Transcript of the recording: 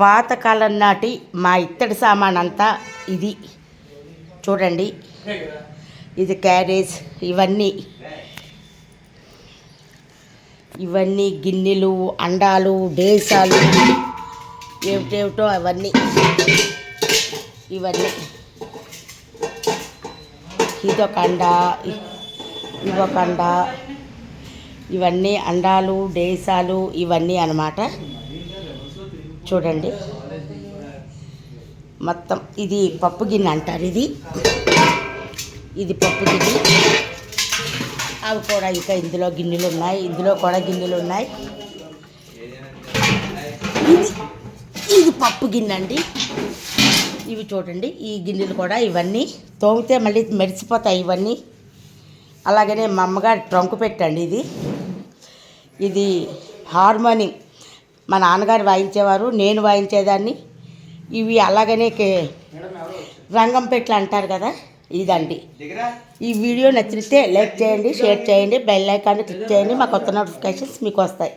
పాతకాలం నాటి మా ఇత్తడి సామాన్ అంతా ఇది. చూడండి. ఇది క్యారేజ్ ఇవన్నీ. ఇవన్నీ గిన్నెలు అండాలు డేసాలు ఏమిటేమిటో అవన్నీ. ఇవన్నీ. ఇదొక అండ ఇవొక ఇదొక అండ. ఇవన్నీ అండాలు డేసాలు ఇవన్నీ అన్నమాట. చూడండి. మొత్తం ఇది పప్పు గిన్నె అంటారు ఇది. ఇది పప్పు గిన్నె. అవి కూడా ఇంకా ఇందులో గిన్నెలు ఉన్నాయి. ఇందులో కూడా గిన్నెలు ఉన్నాయి. ఇది ఇది పప్పు గిన్నె అండి. ఇవి చూడండి. ఈ గిన్నెలు కూడా ఇవన్నీ తోమితే మళ్ళీ మెరిసిపోతాయి ఇవన్నీ. అలాగనే మా అమ్మగారి ట్రంకు పెట్టండి ఇది. ఇది హార్మోనియం. మా నాన్నగారు వాయించేవారు నేను వాయించేదాన్ని. ఇవి అలాగనే కే- రంగం పెట్లు అంటారు కదా ఇదండి. ఈ వీడియో నచ్చితే లైక్ చేయండి షేర్ చేయండి బెల్ ఐకాన్ క్లిక్ చేయండి మా కొత్త నోటిఫికేషన్స్ మీకు వస్తాయి.